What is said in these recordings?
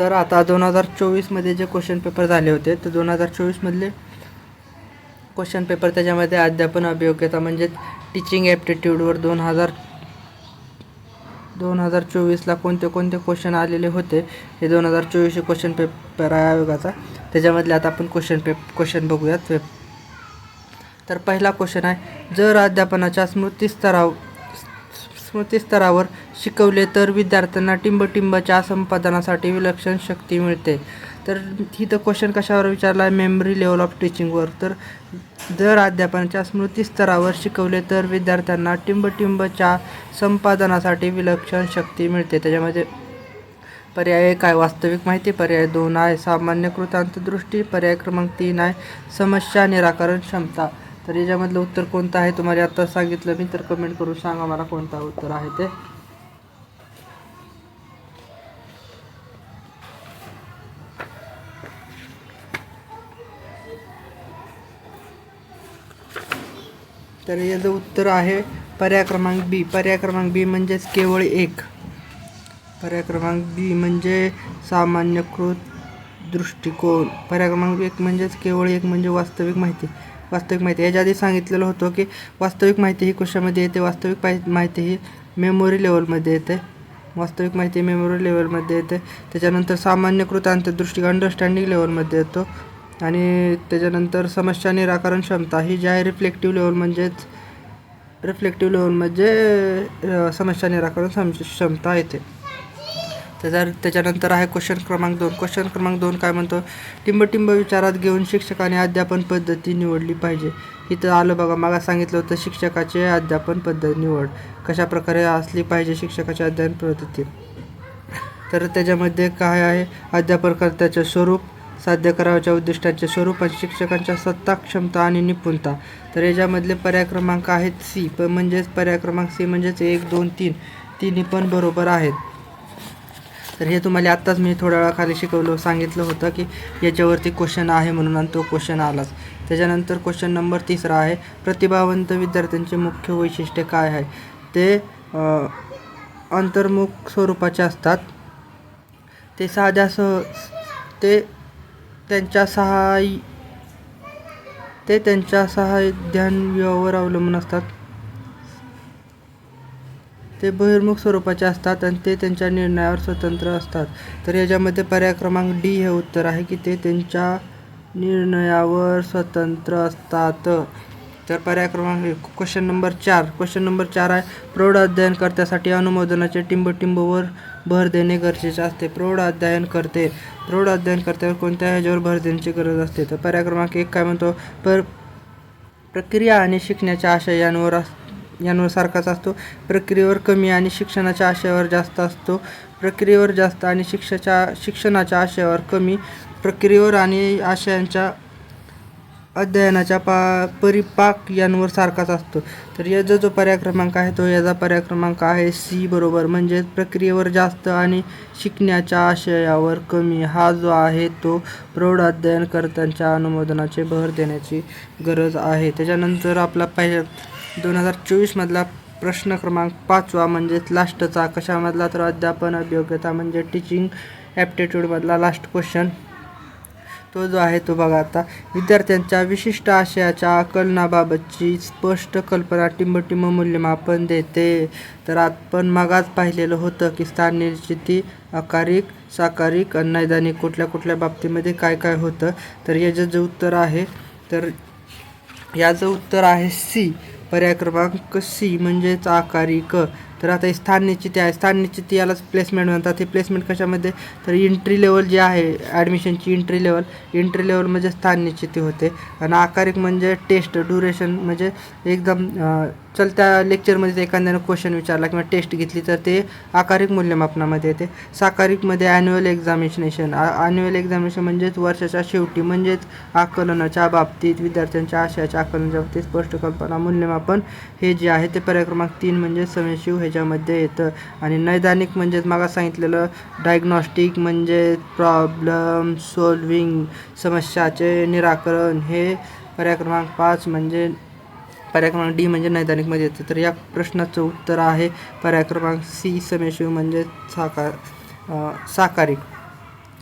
तर आता दोन हजार चोवीसमध्ये जे क्वेश्चन पेपर झाले होते तर दोन हजार चोवीसमधले क्वेश्चन पेपर त्याच्यामध्ये अध्यापन अभियोग्यता म्हणजेच टीचिंग ॲप्टिट्यूडवर दोन हजार दोन हजार चोवीसला कोणते कोणते क्वेश्चन आलेले होते हे दोन हजार चोवीसचे क्वेश्चन पेपर आहे आयोगाचा त्याच्यामधले आता आपण क्वेश्चन पेप क्वेश्चन बघूयात. तर पहिला क्वेश्चन आहे जर अध्यापनाच्या स्मृतीस्तराव स्मृतीस्तरावर शिकवले तर विद्यार्थ्यांना टिंबटिंबच्या संपादनासाठी विलक्षण शक्ती मिळते. तर तिथं क्वेश्चन कशावर विचारला आहे मेमरी लेवल ऑफ टीचिंगवर तर जर अध्यापनाच्या स्मृतीस्तरावर शिकवले तर विद्यार्थ्यांना टिंबटिंबच्या संपादनासाठी विलक्षण शक्ती मिळते. त्याच्यामध्ये पर्याय एक आहे. वास्तविक माहिती पर्याय दोन आहे. सामान्यकृत कृतांतदृष्टी पर्याय क्रमांक तीन आहे. समस्या निराकरण क्षमता. तर याच्यामधलं उत्तर कोणतं आहे? तुम्हाला आता सांगितलं मी तर कमेंट करून सांगा मला कोणता उत्तर आहे ते. तर याचं उत्तर आहे पर्याय क्रमांक बी. पर्याय क्रमांक बी म्हणजेच केवळ एक. पर्याय क्रमांक बी म्हणजे सामान्यकृत दृष्टिकोन. पर्याय क्रमांक एक म्हणजेच केवळ एक म्हणजे वास्तविक माहिती. वास्तविक माहिती. याच्या आधी सांगितलेलं होतं की वास्तविक माहिती ही कशामध्ये येते? वास्तविक पाय माहिती ही मेमोरी लेवलमध्ये येते. वास्तविक माहिती मेमोरी लेवलमध्ये येते. त्याच्यानंतर सामान्यकृत आंतरदृष्टी अंडरस्टँडिंग लेवलमध्ये येतो. आणि त्याच्यानंतर समस्या निराकरण क्षमता. ही जी आहे रिफ्लेक्टिव्ह लेवल म्हणजेच रिफ्लेक्टिव्ह लेवल म्हणजे समस्या निराकरण क्षमता येते. त्याच्या त्याच्यानंतर आहे क्वेश्चन क्रमांक दोन. क्वेश्चन क्रमांक दोन काय म्हणतो? टिंबटिंब विचारात घेऊन शिक्षकाने अध्यापन पद्धती निवडली पाहिजे. इथं आलं बघा मला सांगितलं होतं शिक्षकाचे अध्यापन पद्धत निवड. कशा प्रकारे असली पाहिजे शिक्षकाची अध्ययन पद्धती? तर त्याच्यामध्ये काय आहे? अध्यापनकर्त्याचे स्वरूप साध्य करावयाच्या उद्दिष्टांचे स्वरूप आणि शिक्षकांच्या सत्ता क्षमता आणि निपुणता. तर याच्यामधले पर्याय क्रमांक आहेत सी. प म्हणजेच पर्याय क्रमांक सी म्हणजेच एक दोन तीन. तिन्ही पण बरोबर आहेत. तर हे तुम्हाला आत्ताच मी थोड्या वेळाखाली शिकवलं सांगितलं होतं की याच्यावरती क्वेश्चन आहे म्हणून आणि तो क्वेश्चन आलाच. त्याच्यानंतर क्वेश्चन नंबर तिसरा आहे प्रतिभावंत विद्यार्थ्यांचे मुख्य वैशिष्ट्य काय आहे? ते अंतर्मुख स्वरूपाचे असतात. ते साध्या सह ते त्यांच्या सहाय्य ते त्यांच्या सहाय्यावर अवलंबून असतात. ते बहिर्मुख स्वरूपाचे असतात आणि ते त्यांच्या निर्णयावर स्वतंत्र असतात. तर याच्यामध्ये पर्याय क्रमांक डी हे उत्तर आहे की ते त्यांच्या निर्णयावर स्वतंत्र असतात. तर पर्याय क्रमांक क्वेश्चन नंबर चार. क्वेश्चन नंबर चार आहे प्रौढ अध्ययनकर्त्यासाठी अनुमोदनाचे टिंबटिंबवर भर देणे गरजेचे असते. प्रौढ अध्ययन करते प्रौढ अध्ययनकर्त्यावर कोणत्या ह्याच्यावर भर देण्याची गरज असते? तर पर्याय क्रमांक एक काय म्हणतो? पर प्रक्रिया आणि शिकण्याच्या आशयांवर अस यांवर सारखाच असतो. प्रक्रियेवर कमी आणि शिक्षणाच्या आशयावर जास्त असतो. प्रक्रियेवर जास्त आणि शिक्षाच्या शिक्षणाच्या आशयावर कमी. प्रक्रियेवर आणि आशयांच्या अध्ययनाच्या पा परिपाक यांवर सारखाच असतो. तर याचा जो पर्याय क्रमांक आहे तो याचा पर्याय क्रमांक आहे सी बरोबर. म्हणजे प्रक्रियेवर जास्त आणि शिकण्याच्या आशयावर कमी. हा जो आहे तो प्रौढ अध्ययनकर्त्यांच्या अनुमोदनाचे भर देण्याची गरज आहे. त्याच्यानंतर आपला पहिल्या दोन हजार चोवीसमधला प्रश्न क्रमांक पाचवा म्हणजेच लास्टचा कशामधला तर अध्यापन अभियोग्यता म्हणजे टीचिंग ॲप्टिट्यूडमधला लास्ट क्वेश्चन तो जो आहे तो बघा आता. विद्यार्थ्यांच्या विशिष्ट आशयाच्या आकलनाबाबतची स्पष्ट कल्पना टिंबटिंब मूल्यमापन देते. तर आपण मगाच पाहिलेलं होतं की स्थान निश्चिती आकारिक साकारिक नैदानिक कुठल्या कुठल्या बाबतीमध्ये काय काय होतं. तर याचं जे उत्तर आहे तर याचं उत्तर आहे सी पर्याय क्रमांक सी म्हणजेच आकारिक तर आता ही स्थान निश्चिती आहे. स्थान निश्चिती यालाच प्लेसमेंट म्हणतात. हे प्लेसमेंट कशामध्ये? तर इंट्री लेवल जे आहे ॲडमिशनची इंट्री लेवल इंट्री लेवल म्हणजे स्थान निश्चिती होते. आणि आकारिक म्हणजे टेस्ट ड्युरेशन म्हणजे एकदम चल त्या लेक्चरमध्ये एखाद्यानं क्वेश्चन विचारला किंवा टेस्ट घेतली तर ते आकारिक मूल्यमापनामध्ये येते. साकारिकमध्ये ॲन्युअल एक्झामिनेशन ॲन्युअल एक्झामिनेशन म्हणजेच वर्षाच्या शेवटी म्हणजेच आकलनाच्या बाबतीत विद्यार्थ्यांच्या आशयाच्या आकलनाच्या बाबतीत स्पष्ट कल्पना मूल्यमापन हे जे आहे ते पर्याय क्रमांक तीन म्हणजे समयशिव ह्याच्यामध्ये येतं. आणि नैदानिक म्हणजेच मागा सांगितलेलं डायग्नॉस्टिक म्हणजे प्रॉब्लम सॉल्विंग समस्याचे निराकरण हे पर्याय क्रमांक पाच म्हणजे पर्याय क्रमांक डी म्हणजे नैदानिकमध्ये येते. तर या प्रश्नाचं उत्तर आहे पर्याय क्रमांक सी समेशिव म्हणजे साकार साकारी. साकारिक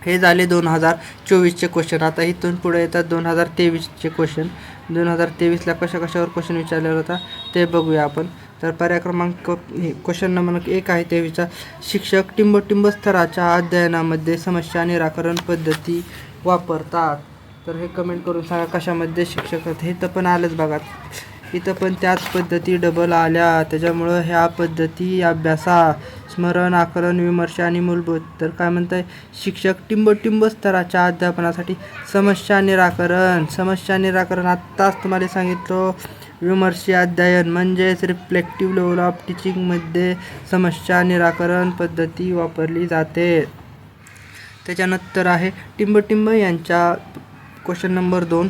हे झाले दोन हजार चोवीसचे क्वेश्चन आता इथून पुढे येतात दोन हजार तेवीसचे क्वेश्चन दोन हजार तेवीसला कशा कशावर क्वेश्चन विचारलेला होता? ते बघूया आपण. तर पर्याय क्रमांक क्वेश्चन नंबर एक आहे तेवीसचा. शिक्षक टिंबटिंब स्तराच्या अध्ययनामध्ये समस्या निराकरण पद्धती वापरतात. तर हे कमेंट करून सांगा कशामध्ये शिक्षक आहेत? हे तर पण आलंच बघा. इथं पण त्याच पद्धती डबल आल्या. त्याच्यामुळं ह्या पद्धती अभ्यासा स्मरण आकलन विमर्श आणि मूलभूत. तर काय म्हणताय? शिक्षक टिंबटिंब स्तराच्या अध्यापनासाठी समस्या निराकरण. समस्या निराकरण आत्ताच तुम्हाला सांगितलं. विमर्शी अध्ययन म्हणजेच रिफ्लेक्टिव्ह लेवल ऑफ टीचिंगमध्ये समस्या निराकरण पद्धती वापरली जाते. त्याच्यानंतर आहे टिंबटिंब यांच्या क्वेश्चन नंबर दोन.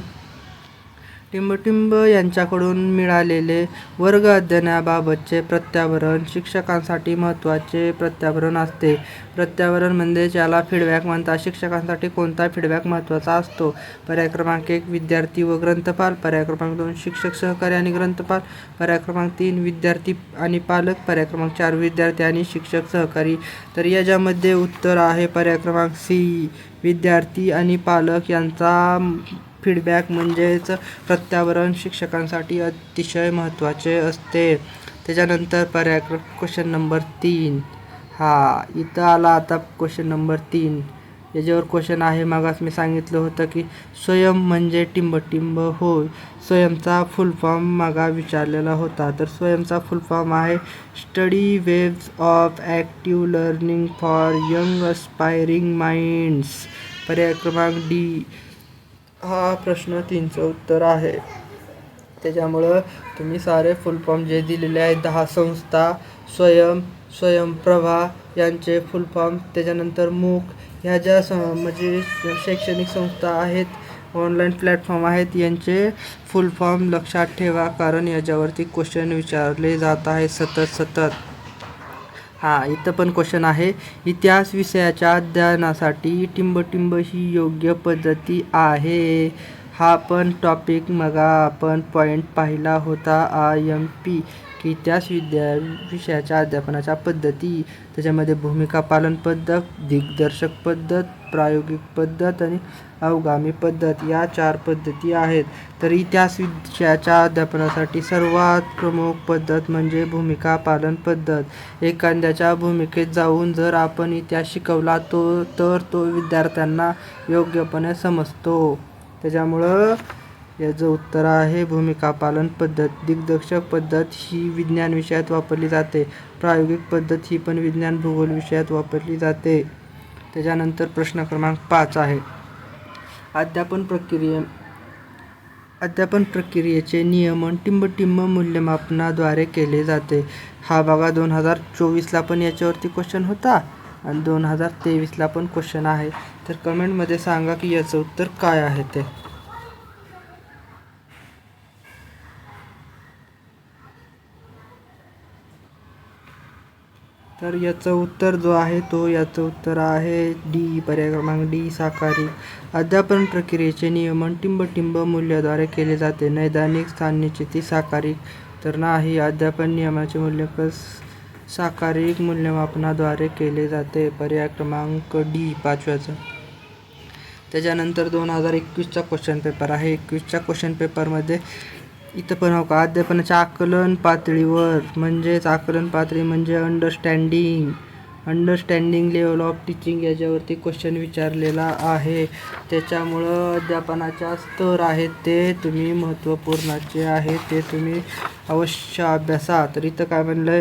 टिंबटिंब यांच्याकडून मिळालेले वर्ग अध्ययनाबाबतचे प्रत्यावरण शिक्षकांसाठी महत्त्वाचे प्रत्यावरण असते. प्रत्यावरण म्हणजे ज्याला फीडबॅक म्हणतात. शिक्षकांसाठी कोणता फीडबॅक महत्त्वाचा असतो? पर्याय क्रमांक एक विद्यार्थी व ग्रंथपाल. पर्याय क्रमांक दोन शिक्षक सहकारी आणि ग्रंथपाल. पर्याय क्रमांक तीन विद्यार्थी आणि पालक. पर्याय क्रमांक चार विद्यार्थी आणि शिक्षक सहकारी. तर याच्यामध्ये उत्तर आहे. पर्याय क्रमांक सी विद्यार्थी आणि पालक यांचा फीडबॅक म्हणजेच प्रत्यावरण शिक्षकांसाठी अतिशय महत्त्वाचे असते. त्याच्यानंतर पर्याय क्वेश्चन नंबर तीन. हा इथं आला आता क्वेश्चन नंबर तीन. याच्यावर क्वेश्चन आहे मागास मी सांगितलं होतं की स्वयं म्हणजे टिंबटिंब होय. स्वयंचा फुल फॉर्म मागा विचारलेला होता. तर स्वयंचा फुल फॉर्म आहे study waves of active learning for young aspiring minds पर्याय क्रमांक डी हा प्रश्न तीनचं उत्तर आहे. त्याच्यामुळं तुम्ही सारे फुल फॉर्म जे दिलेले आहेत दहा संस्था स्वयं स्वयंप्रभा यांचे फुल फॉर्म त्याच्यानंतर मूक ह्या ज्या स म्हणजे शैक्षणिक संस्था आहेत ऑनलाईन प्लॅटफॉर्म आहेत यांचे फुल फॉर्म लक्षात ठेवा कारण याच्यावरती क्वेश्चन विचारले जात आहे सतत सतत. हां इथं पण क्वेश्चन आहे. इतिहास विषयाच्या अध्ययनासाठी टिंबटिंब ही योग्य पद्धती आहे. हा पण टॉपिक मगा आपण पॉईंट पाहिला होता. आय एम पी की इतिहास विद्या विषयाच्या अध्यापनाच्या पद्धती त्याच्यामध्ये भूमिका पालन पद्धत दिग्दर्शक पद्धत प्रायोगिक पद्धत आणि अवगामी पद्धत या चार पद्धती आहेत. तर इतिहास विषयाच्या अध्यापनासाठी सर्वात प्रमुख पद्धत म्हणजे भूमिका पालन पद्धत. एखाद्याच्या भूमिकेत जाऊन जर आपण इतिहास शिकवला तो तर तो विद्यार्थ्यांना योग्यपणे समजतो. त्याच्यामुळं याचं उत्तर आहे. भूमिका पालन पद्धत. दिग्दर्शक पद्धत ही विज्ञान विषयात वापरली जाते. प्रायोगिक पद्धत ही पण विज्ञान भूगोल विषयात वापरली जाते. त्याच्यानंतर प्रश्न क्रमांक पाच आहे. अध्यापन प्रक्रिये अध्यापन प्रक्रियेचे नियमन टिंबटिंब मूल्यमापनाद्वारे केले जाते. हा बघा दोन हजार चोवीसला पण याच्यावरती क्वेश्चन होता आणि दोन हजार तेवीसला पण क्वेश्चन आहे. तर कमेंटमध्ये सांगा की याचं उत्तर काय आहे ते. तर याचं उत्तर जो आहे तो याचं उत्तर आहे डी पर्याय क्रमांक डी साकारी अध्यापन प्रक्रियेचे नियमन टिंबटिंब मूल्याद्वारे केले जाते. नैदानिक स्थान निश्चिती साकारी तर नाही अध्यापन नियमाचे मूल्यांकन साकारिक मूल्यमापनाद्वारे केले जाते. पर्याय क्रमांक डी पाचव्याचं. त्याच्यानंतर दोन हजार एकवीसचा क्वेश्चन पेपर आहे. एकवीसच्या क्वेश्चन पेपरमध्ये इथं पण हो का? अध्यापनाच्या आकलन पातळीवर. म्हणजेच आकलन पातळी म्हणजे understanding understanding level of teaching याच्यावरती क्वेश्चन विचारलेला आहे. त्याच्यामुळं अध्यापनाच्या स्तर आहेत ते तुम्ही महत्त्वपूर्णाचे आहे ते तुम्ही अवश्य अभ्यासा. तर इथं काय म्हणलं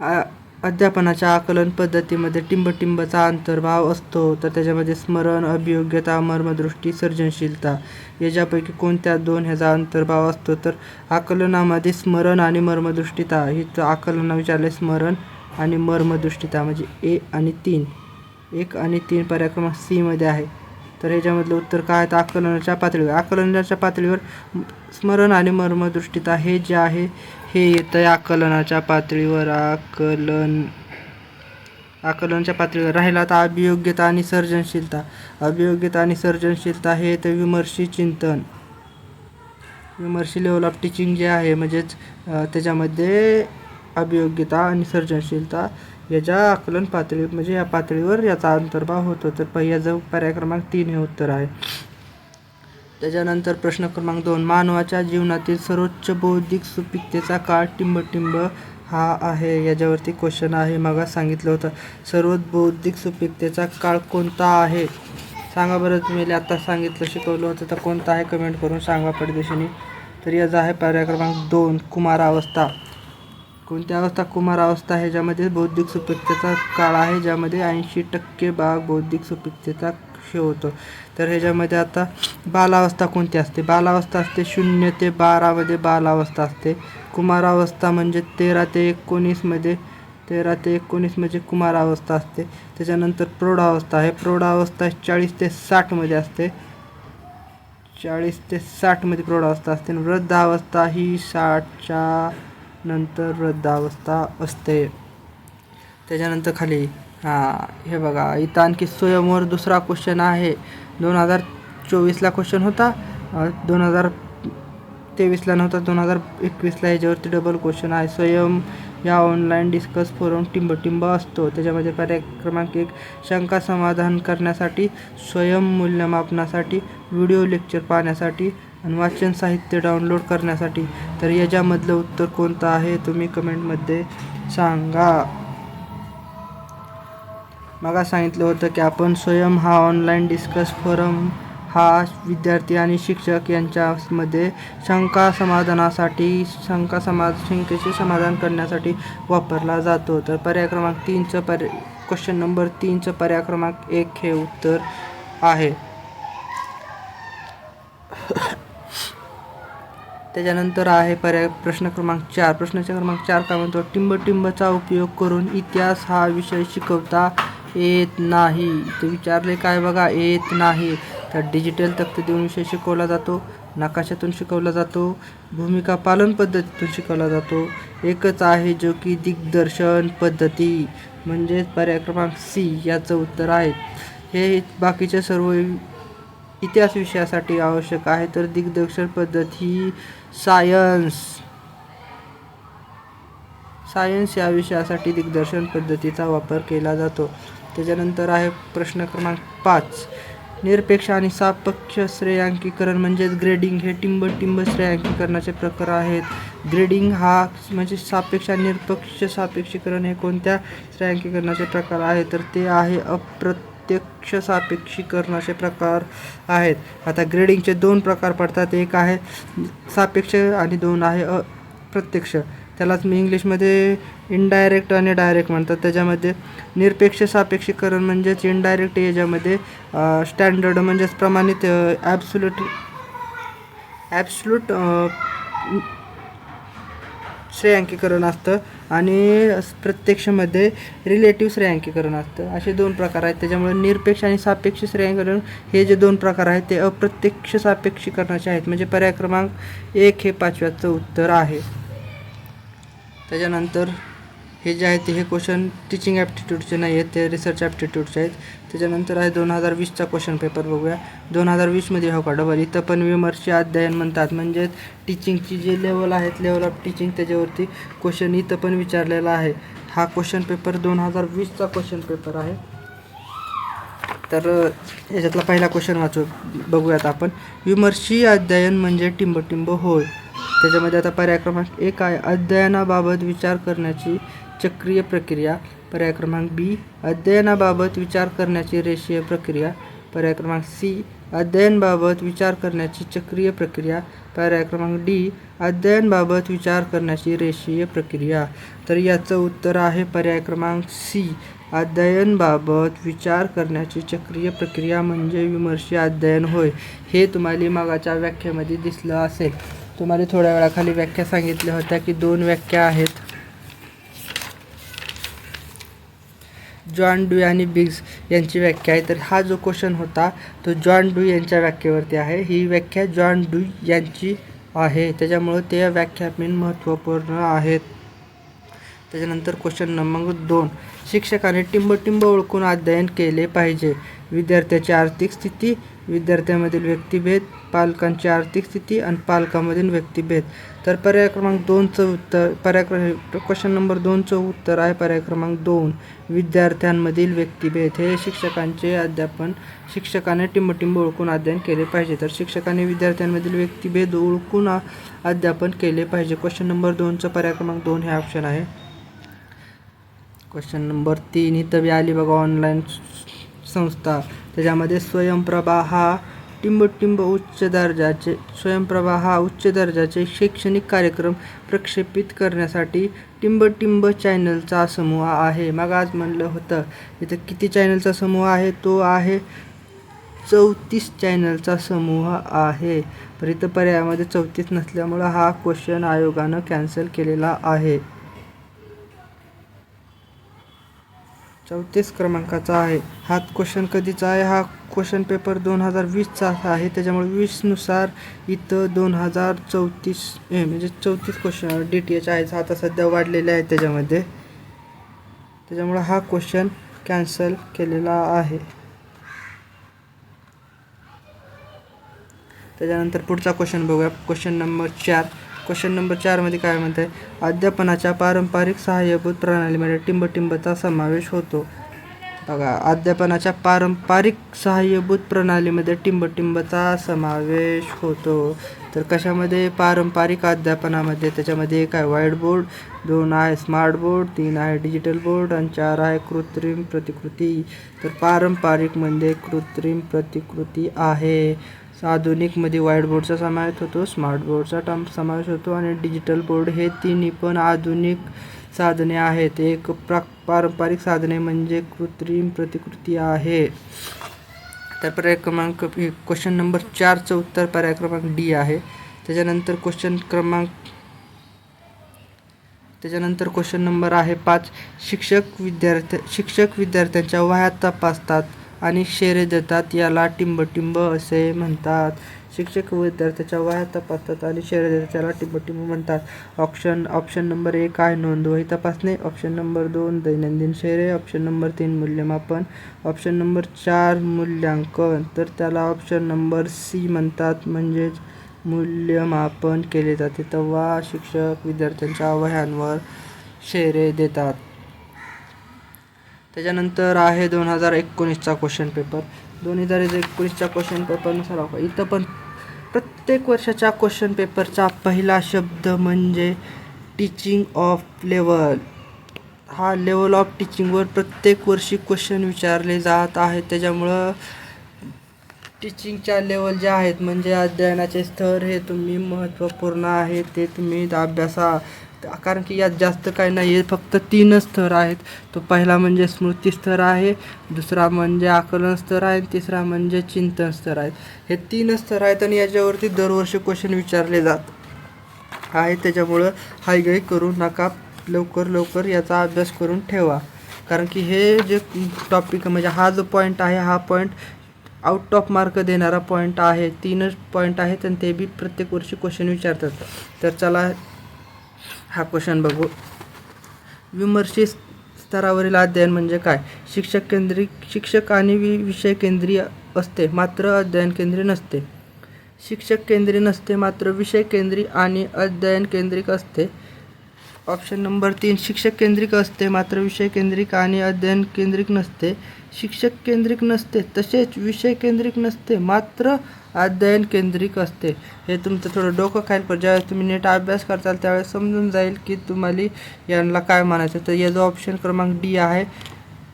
आहे अध्यापनाच्या आकलन पद्धतीमध्ये टिंबटिंबचा अंतर्भाव असतो. तर त्याच्यामध्ये स्मरण अभियोग्यता मर्मदृष्टी सर्जनशीलता याच्यापैकी कोणत्या दोन ह्याचा अंतर्भाव असतो? तर आकलनामध्ये स्मरण आणि मर्मदृष्टीता. ही तर आकलना विचारले स्मरण आणि मर्मदृष्टिता म्हणजे ए आणि तीन. एक आणि तीन पर्याक्रम सीमध्ये आहे. तर ह्याच्यामधलं उत्तर काय आहे? तर आकलनाच्या पातळीवर. आकलनाच्या पातळीवर स्मरण आणि मर्मदृष्टिता हे जे आहे हे येतं आहे आकलनाच्या पातळीवर. आकलन आकलनाच्या पातळीवर. राहिला आता अभियोग्यता आणि सर्जनशीलता. अभियोग्यता आणि सर्जनशीलता हे तर विमर्शी चिंतन. विमर्शी लेवल ऑफ टीचिंग जे आहे म्हणजेच त्याच्यामध्ये अभियोग्यता आणि सर्जनशीलता याच्या आकलन पातळी म्हणजे या पातळीवर याचा अंतर्भाव होतो. तर पहिल्याचं पर्याय क्रमांक तीन हे उत्तर आहे. त्याच्यानंतर प्रश्न क्रमांक दोन मानवाच्या जीवनातील सर्वोच्च बौद्धिक सुपिकतेचा काळ टिंबटिंब हा आहे याच्यावरती क्वेश्चन आहे. मग सांगितलं होतं. सर्वोच्च बौद्धिक सुपिकतेचा काळ कोणता आहे? सांगा बरं तुम्ही आता सांगितलं शिकवलं होतं तर कोणता आहे? कमेंट करून सांगा पडदेशीने तर याचा आहे पर्याय क्रमांक दोन कुमारावस्था. कोणती अवस्था? कुमारावस्था ह्याच्यामध्ये बौद्धिक सुपिकतेचा काळ आहे ज्यामध्ये ऐंशी टक्के भाग बौद्धिक सुपिकतेचा हे होतो. तर ह्याच्यामध्ये आता बालावस्था कोणती असते? बालावस्था असते शून्य ते बारामध्ये बालावस्था असते. कुमारावस्था म्हणजे तेरा ते एकोणीसमध्ये तेरा ते एकोणीस म्हणजे कुमारावस्था असते. त्याच्यानंतर प्रौढावस्था आहे प्रौढावस्था चाळीस ते साठमध्ये असते. चाळीस ते साठमध्ये प्रौढावस्था असते. आणि वृद्धावस्था ही साठच्या नंतर वृद्धावस्था असते. त्याच्यानंतर खाली हां हे बघा इथं आणखी स्वयंवर दुसरा क्वेश्चन आहे. दोन हजार चोवीसला क्वेश्चन होता. दोन हजार तेवीसला नव्हता दोन हजार एकवीसला याच्यावरती डबल क्वेश्चन आहे. स्वयं या ऑनलाईन डिस्कस फोरम टिंबटिंब असतो. त्याच्यामध्ये पर्याय क्रमांक एक शंका समाधान करण्यासाठी स्वयं मूल्यमापनासाठी व्हिडिओ लेक्चर पाहण्यासाठी आणि वाचन साहित्य डाउनलोड करण्यासाठी. तर याच्यामधलं उत्तर कोणतं आहे तुम्ही कमेंटमध्ये सांगा. मग सांगितलं होतं की आपण स्वयं हा ऑनलाईन डिस्कस फोरम हा विद्यार्थी आणि शिक्षक यांच्यामध्ये शंका समाधानासाठी शंका समा शंकेचे समाधान करण्यासाठी वापरला जातो. तर पर्याय क्रमांक तीनचं पर क्वेश्चन नंबर तीनचं पर्याय क्रमांक एक हे उत्तर आहे. त्याच्यानंतर आहे पर्याय प्रश्न क्रमांक चार. प्रश्नाच्या क्रमांक चार काय म्हणतो? टिंबटिंबचा उपयोग करून इतिहास हा विषय शिकवता येत नाही. तर विचारले काय बघा? येत नाही. तर डिजिटल तक्ते देऊन विषय शिकवला जातो. नकाशातून शिकवला जातो. भूमिका पालन पद्धतीतून शिकवला जातो. एकच आहे जो की दिग्दर्शन पद्धती म्हणजेच पर्याय क्रमांक सी याचं उत्तर आहे. हे बाकीचे सर्व इतिहास विषयासाठी आवश्यक आहे. तर दिग्दर्शन पद्धत ही सायन्स. सायन्स या विषयासाठी दिग्दर्शन पद्धतीचा वापर केला जातो. त्याच्यानंतर आहे प्रश्न क्रमांक पाच. निरपेक्ष आणि सापेक्ष श्रेयांकीकरण म्हणजेच ग्रेडिंग हे टिंब टिंब श्रेयांकीकरणाचे प्रकार आहेत. ग्रेडिंग हा म्हणजे सापेक्ष आणि निरपेक्ष सापेक्षीकरण हे कोणत्या श्रेयांकीकरणाचे प्रकार आहे तर ते आहे अप्रत्यक्ष सापेक्षीकरणाचे प्रकार आहेत. आता ग्रेडिंगचे दोन प्रकार पडतात. एक आहे सापेक्ष आणि दोन आहे अप्रत्यक्ष. त्यालाच मी इंग्लिशमध्ये इनडायरेक्ट आणि डायरेक्ट म्हणतात. त्याच्यामध्ये निरपेक्ष सापेक्षीकरण म्हणजेच इनडायरेक्ट याच्यामध्ये स्टँडर्ड म्हणजेच प्रमाणित ॲब्सुलट ॲब्सुलट श्रेयांकीकरण असतं आणि प्रत्यक्षमध्ये रिलेटिव्ह श्रेयांकीकरण असतं. असे दोन प्रकार आहेत. त्याच्यामुळे निरपेक्ष आणि सापेक्ष श्रेयांकीकरण हे जे दोन प्रकार आहेत ते अप्रत्यक्ष सापेक्षीकरणाचे आहेत. म्हणजे पर्याय क्रमांक एक हे पाचव्याचं उत्तर आहे. त्याच्यानंतर हे जे आहे ते हे क्वेश्चन टीचिंग ॲप्टिट्यूडचे नाही आहेत ते रिसर्च ॲप्टिट्यूडचे आहेत. त्याच्यानंतर आहे दोन हजार वीसचा क्वेश्चन पेपर बघूया. दोन हजार वीसमध्ये हो का? डबल. इथं पण विमर्शी अध्ययन म्हणतात. म्हणजेच टीचिंगची जे लेवल आहेत लेवल ऑफ टीचिंग त्याच्यावरती क्वेश्चन इथं पण विचारलेला आहे. हा क्वेश्चन पेपर दोन हजार वीसचा क्वेश्चन पेपर आहे. तर याच्यातला पहिला क्वेश्चन वाचू बघूयात आपण. विमर्शी अध्ययन म्हणजे टिंबटिंब होय. त्याच्यामध्ये आता पर्याय क्रमांक एक आहे अध्ययनाबाबत विचार करण्याची चक्रीय प्रक्रिया. पर्याय क्रमांक बी अध्ययनाबाबत विचार करण्याची रेषीय प्रक्रिया. पर्याय क्रमांक सी अध्ययनबाबत विचार करण्याची चक्रीय प्रक्रिया. पर्याय क्रमांक डी अध्ययनबाबत विचार करण्याची रेषीय प्रक्रिया. तर याचं उत्तर आहे पर्याय क्रमांक सी अध्ययनबाबत विचार करण्याची चक्रीय प्रक्रिया म्हणजे विमर्शी अध्ययन होय. हे तुम्हाला मागाच्या व्याख्येमध्ये दिसलं असेल. तुम्हाला थोड्या वेळाखाली व्याख्या सांगितल्या होत्या की दोन व्याख्या आहेत. जॉन डू आणि बिग्स यांची व्याख्या आहे. तर हा जो क्वेश्चन होता तो जॉन डू यांच्या व्याख्येवरती आहे. ही व्याख्या जॉन डू यांची आहे. त्याच्यामुळं ते व्याख्या मेन महत्त्वपूर्ण आहेत. त्याच्यानंतर क्वेश्चन नंबर दोन. शिक्षकाने टिंबटिंब ओळखून अध्ययन केले पाहिजे. विद्यार्थ्याची आर्थिक स्थिती विद्यार्थ्यांमधील व्यक्तिभेद पालकांची आर्थिक स्थिती आणि पालकांमधील व्यक्तिभेद. तर पर्याय क्रमांक दोनचं उत्तर पर्याय क्र क्वेश्चन नंबर दोनचं उत्तर आहे पर्याय क्रमांक दोन विद्यार्थ्यांमधील व्यक्तिभेद. हे शिक्षकांचे अध्यापन शिक्षकाने टिंबटिंब ओळखून अध्ययन केले पाहिजे. तर शिक्षकाने विद्यार्थ्यांमधील व्यक्तिभेद ओळखून अध्यापन केले पाहिजे. क्वेश्चन नंबर दोनचं पर्याय क्रमांक दोन हे ऑप्शन आहे. क्वेश्चन नंबर तीन ही तवी आली ऑनलाईन संस्था. त्याच्यामध्ये स्वयंप्रभा हा टिंबटिंब उच्च दर्जाचे स्वयंप्रभा हा उच्च दर्जाचे शैक्षणिक कार्यक्रम प्रक्षेपित करण्यासाठी टिंबटिंब चॅनलचा समूह आहे. मग आज म्हणलं होतं इथं किती चॅनलचा समूह आहे? तो आहे चौतीस चॅनलचा समूह आहे. पण इथं पर्यायामध्ये चौतीस नसल्यामुळं हा क्वेश्चन आयोगानं कॅन्सल केलेला आहे. चौतीस क्रमांकाचा आहे. हा क्वेश्चन कधीचा आहे? हा क्वेश्चन पेपर दोन हजार वीसचा आहे. त्याच्यामुळे वीसनुसार इथं दोन हजार चौतीस हे म्हणजे चौतीस क्वेश्चन डी टी एच आहे आता सध्या वाढलेले आहे त्याच्यामध्ये. त्याच्यामुळं हा क्वेश्चन कॅन्सल केलेला आहे. त्याच्यानंतर पुढचा क्वेश्चन बघूया. क्वेश्चन नंबर चार. क्वेश्चन नंबर चारमध्ये काय म्हणत आहे अध्यापनाच्या पारंपरिक सहाय्यभूत प्रणालीमध्ये टिंबटिंबचा समावेश होतो. बघा अध्यापनाच्या पारंपरिक सहाय्यभूत प्रणालीमध्ये टिंबटिंबचा समावेश होतो. तर कशामध्ये? पारंपरिक अध्यापनामध्ये. त्याच्यामध्ये एक आहे व्हाईट बोर्ड दोन आहे स्मार्ट बोर्ड तीन आहे डिजिटल बोर्ड आणि चार आहे कृत्रिम प्रतिकृती. तर पारंपरिकमध्ये म्हणजे कृत्रिम प्रतिकृती आहे. आधुनिकमध्ये व्हाईट बोर्डचा समावेश होतो स्मार्ट बोर्डचा टम समावेश होतो आणि डिजिटल बोर्ड हे तिन्ही पण आधुनिक साधने आहेत. एक प्रा पारंपरिक साधने म्हणजे कृत्रिम प्रतिकृती आहे. तर पर्याय क्रमांक क्वेश्चन नंबर चारचं उत्तर पर्याय क्रमांक डी आहे. त्याच्यानंतर क्वेश्चन क्रमांक त्याच्यानंतर क्वेश्चन नंबर आहे पाच. शिक्षक विद्यार्थ्या शिक्षक विद्यार्थ्यांच्या वह्या तपासतात. आणि शेरे देतात याला टिंबटिंब असे म्हणतात. शिक्षक विद्यार्थ्याच्या वह्या तपासतात आणि शेरे देतात याला टिंबटिंब म्हणतात. ऑप्शन ऑप्शन नंबर एक आहे नोंदवही तपासणे. ऑप्शन नंबर दोन दैनंदिन शेरे. ऑप्शन नंबर तीन मूल्यमापन. ऑप्शन नंबर चार मूल्यांकन. तर त्याला ऑप्शन नंबर सी म्हणतात म्हणजेच मूल्यमापन केले जाते. तेव्हा शिक्षक विद्यार्थ्यांच्या वह्यांवर शेरे देतात. त्याच्यानंतर आहे दोन हजार एकोणीसचा क्वेश्चन पेपर दोन हजार एकोणीसच्या क्वेश्चन पेपरनुसार आपण इथं पण प्रत्येक वर्षाच्या क्वेश्चन पेपरचा पहिला शब्द म्हणजे टीचिंग ऑफ लेवल हा लेवल ऑफ टीचिंगवर प्रत्येक वर्षी क्वेश्चन विचारले जात आहेत. त्याच्यामुळं टीचिंगच्या लेवल ज्या आहेत म्हणजे अध्ययनाचे स्तर हे तुम्ही महत्त्वपूर्ण आहे ते तुम्ही अभ्यासा. कारण की यात जास्त काही नाही आहे फक्त तीनच स्तर आहेत. तो पहिला म्हणजे स्मृती स्तर आहे दुसरा म्हणजे आकलन स्तर आहे तिसरा म्हणजे चिंतन स्तर आहे. हे तीन स्तर आहेत आणि याच्यावरती दरवर्षी क्वेश्चन विचारले जात आहे त्याच्यामुळं हायगाई करू नका लवकर लवकर याचा अभ्यास करून ठेवा. कारण की हे जे टॉपिक म्हणजे हा जो पॉईंट आहे हा पॉईंट आउट ऑफ मार्क देणारा पॉईंट आहे. तीनच पॉईंट आहेत आणि ते बी प्रत्येक वर्षी क्वेश्चन विचारतात. तर चला हा क्वेश्चन बघू. विमर्शी स्तरावरील अध्ययन म्हणजे काय? शिक्षक केंद्रित शिक्षक आणि वि विषय केंद्रीय असते मात्र अध्ययन केंद्रीय नसते. शिक्षक केंद्रीय नसते मात्र विषय केंद्री आणि अध्ययन केंद्रिक असते. ऑप्शन नंबर तीन शिक्षक केंद्रिक असते मात्र विषय केंद्रिक आणि अध्ययन केंद्रिक नसते. शिक्षक केंद्रिक नसते तसेच विषय केंद्रित नसते मात्र अध्ययन केंद्रित असते. हे तुमचं थोडं डोकं खायला पण ज्यावेळेस तुम्ही नीट अभ्यास करताल त्यावेळेस समजून जाईल की तुम्हाला यांना काय म्हणायचं. तर याचा ऑप्शन क्रमांक डी आहे.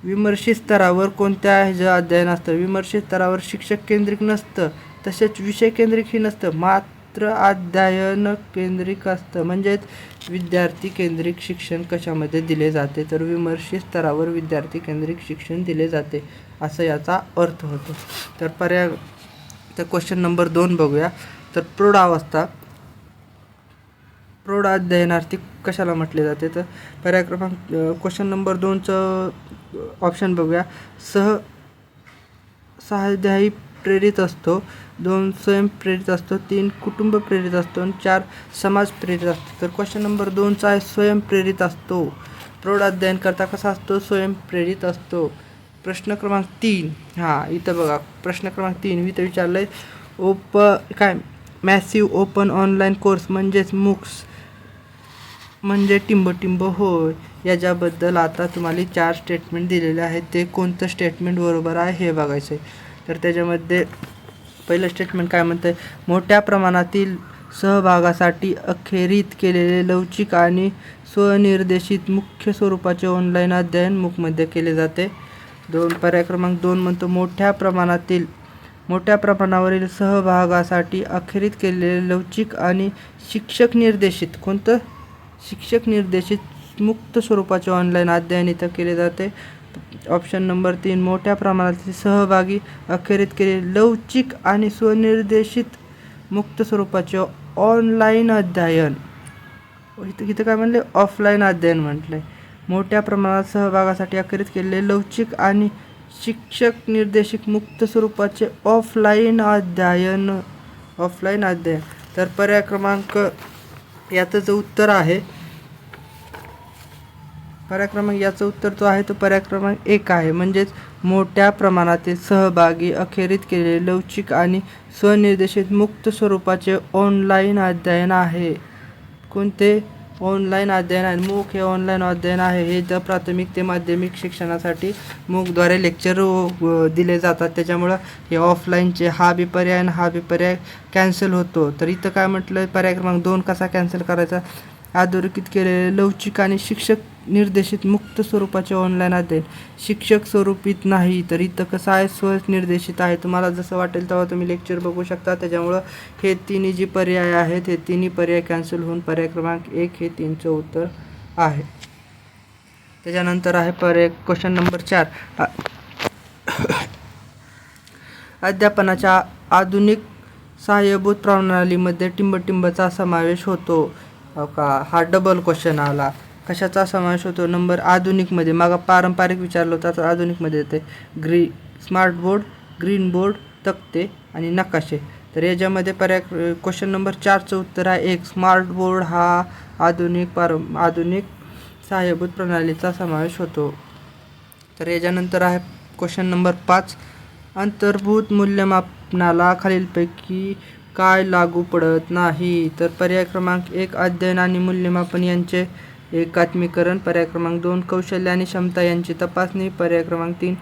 विमर्शी स्तरावर कोणत्या ह्याचं अध्ययन असतं? विमर्शी स्तरावर शिक्षक केंद्रिक नसतं तसेच विषय केंद्रिकही नसतं मात्र अध्ययन केंद्रिक असतं. म्हणजेच विद्यार्थी केंद्रित शिक्षण कशामध्ये दिले जाते? तर विमर्शी स्तरावर विद्यार्थी केंद्रित शिक्षण दिले जाते असं याचा अर्थ होतो. तर पर्याय तर क्वेश्चन नंबर दोन बघूया. तर प्रौढावस्था प्रौढ अध्ययनार्थी कशाला म्हटले जाते? तर पर्याय क्रमांक क्वेश्चन नंबर दोनचं ऑप्शन बघूया. सह सहाध्यायी प्रेरित असतो दोन स्वयंप्रेरित असतो तीन कुटुंब प्रेरित असतो आणि चार समाज प्रेरित असतो. तर क्वेश्चन नंबर दोनचा आहे स्वयंप्रेरित असतो. प्रौढ अध्ययन करता कसा असतो? स्वयंप्रेरित असतो. प्रश्न क्रमांक तीन. हां इथं बघा. प्रश्न क्रमांक तीन. इथं विचारलं आहे ओप काय? मॅसिव ओपन ऑनलाईन कोर्स म्हणजेच मुक्स म्हणजे टिंब टिंब होय. याच्याबद्दल आता तुम्हाला चार स्टेटमेंट दिलेले आहेत. ते कोणतं स्टेटमेंट बरोबर आहे हे बघायचं आहे तर त्याच्यामध्ये पहिलं स्टेटमेंट काय म्हणतं आहे मोठ्या प्रमाणातील सहभागासाठी अखेरीत केलेले लवचिक आणि स्वनिर्देशित मुख्य स्वरूपाचे ऑनलाईन अध्ययन मुखमध्ये केले जाते. दोन पर्याय क्रमांक दोन म्हणतो मोठ्या प्रमाणातील मोठ्या प्रमाणावरील सहभागासाठी अखेरीत केलेले लवचिक आणि शिक्षक निर्देशित कोणतं? शिक्षक निर्देशित मुक्त स्वरूपाचे ऑनलाईन अध्ययन इथं केले जाते. ऑप्शन नंबर तीन मोठ्या प्रमाणातील सहभागी अखेरीत केले लवचिक आणि स्वनिर्देशित मुक्त स्वरूपाचे ऑनलाईन अध्ययन. इथं इथं काय म्हणले? ऑफलाईन अध्ययन म्हटलंय. मोठ्या प्रमाणात सहभागासाठी अखेरीत केलेले लवचिक आणि शिक्षक निर्देशित मुक्त स्वरूपाचे ऑफलाईन अध्ययन. ऑफलाईन अध्ययन. तर पर्याय क्रमांक याचं जे उत्तर आहे पर्याय क्रमांक याचं उत्तर जो आहे तो पर्याय क्रमांक एक आहे. म्हणजेच मोठ्या प्रमाणातील सहभागी अखेरीत केलेले लवचिक आणि स्वनिर्देशित मुक्त स्वरूपाचे ऑनलाईन अध्ययन आहे. कोणते ऑनलाईन अध्ययन आहे? मूक हे ऑनलाईन अध्ययन आहे. हे द प्राथमिक ते माध्यमिक शिक्षणासाठी मूकद्वारे लेक्चर दिले जातात. त्याच्यामुळं हे ऑफलाईनचे हा बी पर्याय आणि हा बी पर्याय कॅन्सल होतो. तर इथं काय म्हटलं पर्याय क्रमांक दोन कसा कॅन्सल करायचा? अधोरेखित केलेले लवचिक आणि शिक्षक निर्देशित मुक्त स्वरूपाचे ऑनलाईन अध्ययन. शिक्षक स्वरूपित नाही तर इथं कसं आहे? स्वनिर्देशित आहे. तुम्हाला जसं वाटेल तेव्हा तुम्ही लेक्चर बघू शकता. त्याच्यामुळं हे तिन्ही जे पर्याय आहेत हे तिन्ही पर्याय कॅन्सल होऊन पर्याय क्रमांक एक हे तीनचं उत्तर आहे. त्याच्यानंतर आहे पर्याय क्वेश्चन नंबर चार. अध्यापनाच्या आधुनिक सहाय्यभूत प्रणालीमध्ये टिंबटिंबचा समावेश होतो. हो का? हा डबल क्वेश्चन आला. कशाचा समावेश होतो? नंबर आधुनिकमध्ये. मागा पारंपरिक विचारलं होतं आता आधुनिकमध्ये येते. ग्री स्मार्ट बोर्ड ग्रीन बोर्ड तक्ते आणि नकाशे. तर याच्यामध्ये पर्याय क्वेश्चन नंबर चारचं उत्तर आहे. एक स्मार्ट बोर्ड हा आधुनिक पार आधुनिक सहाय्यभूत प्रणालीचा समावेश होतो. तर याच्यानंतर आहे क्वेश्चन नंबर पाच. अंतर्भूत मूल्यमापनाला खालीलपैकी काय लागू पडत नाही. तर पर्याय क्रमांक एक अध्ययन आणि मूल्यमापन यांचे एकात्मीकरण. पर्याय क्रमांक दोन कौशल्य आणि क्षमता यांची तपासणी. पर्याय क्रमांक तीन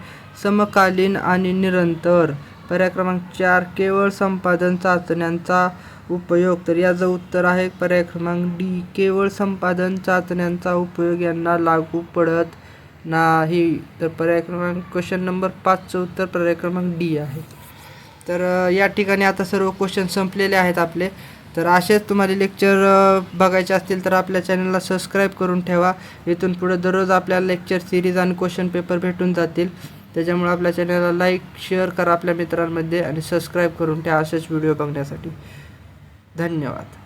समकालीन आणि निरंतर. पर्याय क्रमांक चार केवळ संपादन चाचण्यांचा उपयोग. तर याचं उत्तर आहे पर्याय क्रमांक डी केवळ संपादन चाचण्यांचा उपयोग यांना लागू पडत नाही. तर पर्याय क्रमांक क्वेश्चन नंबर पाचचं उत्तर पर्याय क्रमांक डी आहे. तर या ठिकाणी आता सर्व क्वेश्चन संपलेले आहेत आपले. तर असेच तुम्हाला लेक्चर बघायचे असतील तर आपल्या चॅनलला सबस्क्राईब करून ठेवा. इथून पुढे दररोज आपल्याला लेक्चर सिरीज आणि क्वेश्चन पेपर भेटून जातील. त्याच्यामुळे आपल्या चॅनलला लाईक शेअर करा आपल्या मित्रांमध्ये आणि सबस्क्राईब करून ठेवा असेच व्हिडिओ बघण्यासाठी. धन्यवाद.